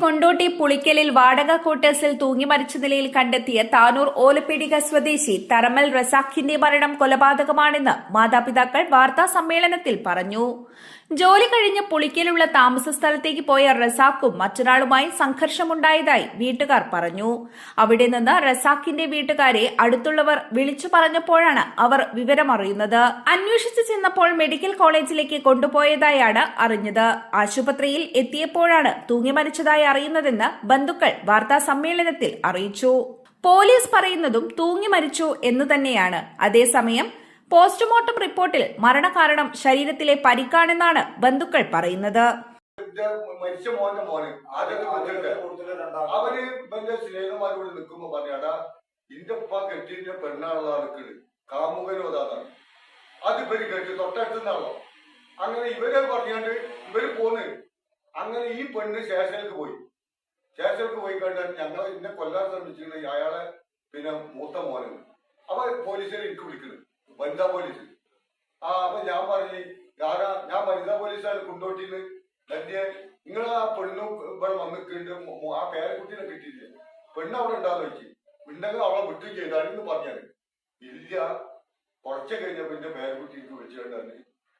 കൊണ്ടോട്ടി പുളിക്കലിൽ വാടക ക്വാർട്ടേഴ്സിൽ തൂങ്ങി മരിച്ച നിലയിൽ കണ്ടെത്തിയ താനൂർ ഓലപ്പീടിക സ്വദേശി തറമൽ റസാഖിന്റെ മരണം കൊലപാതകമാണെന്ന് മാതാപിതാക്കൾ വാർത്താ സമ്മേളനത്തിൽ പറഞ്ഞു. ജോലി കഴിഞ്ഞ് പുളിക്കലുള്ള താമസ സ്ഥലത്തേക്ക് പോയ റസാഖും മറ്റൊരാളുമായി സംഘർഷമുണ്ടായതായി വീട്ടുകാർ പറഞ്ഞു. അവിടെ നിന്ന് റസാഖിന്റെ വീട്ടുകാരെ അടുത്തുള്ളവർ വിളിച്ചു പറഞ്ഞപ്പോഴാണ് അവർ വിവരമറിയുന്നത്. അന്വേഷിച്ചു ചെന്നപ്പോൾ മെഡിക്കൽ കോളേജിലേക്ക് കൊണ്ടുപോയതായാണ് അറിഞ്ഞത്. ആശുപത്രിയിൽ എത്തിയപ്പോഴാണ് തൂങ്ങി മരിച്ചതായി അറിയുന്നതെന്ന് ബന്ധുക്കൾ വാർത്താ സമ്മേളനത്തിൽ അറിയിച്ചു. പോലീസ് പറയുന്നതും തൂങ്ങി മരിച്ചു എന്ന് തന്നെയാണ്. അതേസമയം പോസ്റ്റ്മോർട്ടം റിപ്പോർട്ടിൽ മരണകാരണം ശരീരത്തിലെ പരിക്കാണെന്നാണ് ബന്ധുക്കൾ പറയുന്നത്. മരിച്ച മോനെ അങ്ങനെ ഇവരെ പറഞ്ഞാണ്ട് ഇവർ പോന്ന്. അങ്ങനെ ഈ പെണ്ണ് സ്റ്റേഷനിലേക്ക് പോയി. സ്റ്റേഷനിലേക്ക് പോയി കണ്ടാൽ ഞങ്ങൾ ഇന്നെ കൊല്ലാൻ ശ്രമിച്ചിട്ടുണ്ട് അയാളെ പിന്നെ മൂത്ത മോനാണ്. അവ പോലീസിനെ എനിക്ക് വനിതാ പോലീസ്. ആ അപ്പൊ ഞാൻ പറഞ്ഞു ആരാ ഞാൻ വനിതാ പോലീസാണ് കുണ്ടോട്ടിന്ന്. തന്നെ നിങ്ങൾ ആ പെണ്ണും ഇവിടെ വന്നിട്ടുണ്ട്. ആ പേരക്കുട്ടീനെ കിട്ടിയില്ലേ? പെണ്ണ് അവിടെ ഉണ്ടാന്ന് വെച്ച് ഉണ്ടെങ്കിൽ അവളെ വിട്ടു ചെയ്താണെന്ന് പറഞ്ഞാണ് ഇല്ല. കുറച്ച് കഴിഞ്ഞപ്പോ എന്റെ പേരക്കുട്ടിക്ക് വിളിച്ചിട്ടാണ്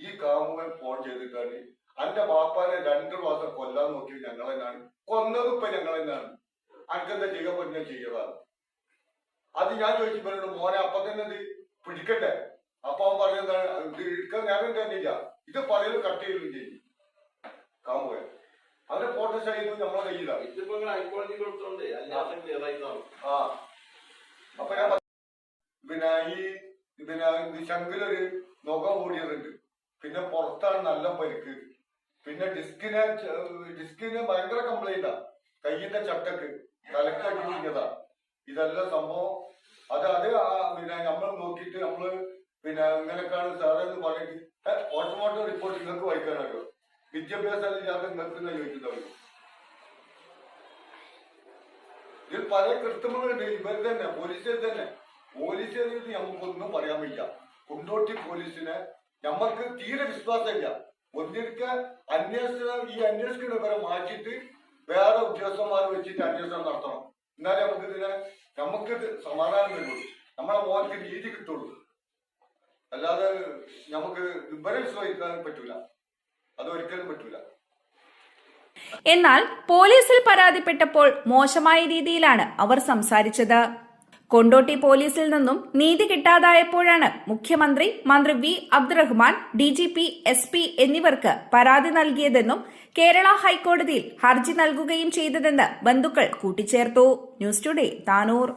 ഈ കാമുകൻ ഫോൺ ചെയ്തിട്ടാണ് അന്റെ ബാപ്പാനെ രണ്ടു മാസം കൊല്ലാൻ നോക്കി ഞങ്ങൾ തന്നെയാണ്. കൊന്നത് ഇപ്പൊ ഞങ്ങൾ തന്നെയാണ്. അനക്കെന്താ ചെയ്യാൻ പറ്റുന്ന ചെയ്യതാണ് അത് ഞാൻ ചോദിച്ചപ്പോഴും മോനെ അപ്പൊ തന്നെ പിടിക്കട്ടെ. അപ്പൊ അവൻ പറഞ്ഞതാണ് ഇത് എടുക്കാൻ ഞാനും തന്നില്ല ഇത് പറയുന്നത് കട്ട് ചെയ്യലും ചെയ്യും. കാമ്പോയ അവന്റെ ഫോട്ടോ സൈഡ് നമ്മളെ കയ്യിലാണ് ഇതിപ്പോ ഹൈക്കോടതി കൊടുത്തോണ്ട് ആ. അപ്പൊ ഞാൻ പിന്നെ ഈ പിന്നെ ശങ്കിലൊരു നുഖം കൂടിയതുണ്ട് പിന്നെ പുറത്താണ് നല്ല പരിക്ക്. പിന്നെ ഡിസ്കിനെ ഡിസ്കിന് ഭയങ്കര കംപ്ലൈന്റാ കയ്യിന്റെ ചട്ടക്ക്. തലക്കടിക്കുന്നതാ ഇതെല്ലാം സംഭവം അത് അത് പിന്നെ നമ്മൾ നോക്കിയിട്ട് നമ്മൾ പിന്നെ ഇങ്ങനെയൊക്കെയാണ് സാറേ എന്ന് പറഞ്ഞിട്ട് പോസ്റ്റ്മോർട്ടം റിപ്പോർട്ട് നിങ്ങൾക്ക് വായിക്കാനല്ലോ വിദ്യാഭ്യാസം ഇല്ലാതെ നിങ്ങൾക്ക് ചോദിക്കുന്നവർ ഇതിൽ പല കൃത്രിമങ്ങളുണ്ട്. ഇവർ തന്നെ പോലീസിൽ തന്നെ. പോലീസുകാർ നമുക്കൊന്നും പറയാൻ വയ്യ. കുണ്ടോട്ടി പോലീസിനെ നമ്മൾക്ക് തീരെ വിശ്വാസമില്ല ഒന്നിരിക്ക അന്വേഷണം ഈ അന്വേഷിക്കുന്നവരെ മാറ്റിയിട്ട് വേറെ ഉദ്യോഗസ്ഥന്മാർ വെച്ചിട്ട് അന്വേഷണം നടത്തണം. എന്നാലേ നമുക്ക് ഇതിനെ നമുക്ക് സമാധാനം കിട്ടുള്ളൂ നമ്മളെ മോനക്ക് നീതി കിട്ടുള്ളൂ. അല്ലാതെ നമുക്ക് വിവരം ചോദിക്കാൻ പറ്റൂല. അത് ഒരിക്കലും പറ്റൂല. എന്നാൽ പോലീസിൽ പരാതിപ്പെട്ടപ്പോൾ മോശമായ രീതിയിലാണ് അവർ സംസാരിച്ചത്. കൊണ്ടോട്ടി പോലീസിൽ നിന്നും നീതി കിട്ടാതായപ്പോഴാണ് മുഖ്യമന്ത്രി മന്ത്രി V Abdurahiman D G P S P എന്നിവർക്ക് പരാതി നൽകിയതെന്നും കേരള ഹൈക്കോടതിയിൽ ഹർജി നൽകുകയും ചെയ്തതെന്ന് ബന്ധുക്കൾ കൂട്ടിച്ചേർത്തു. News today Tanur.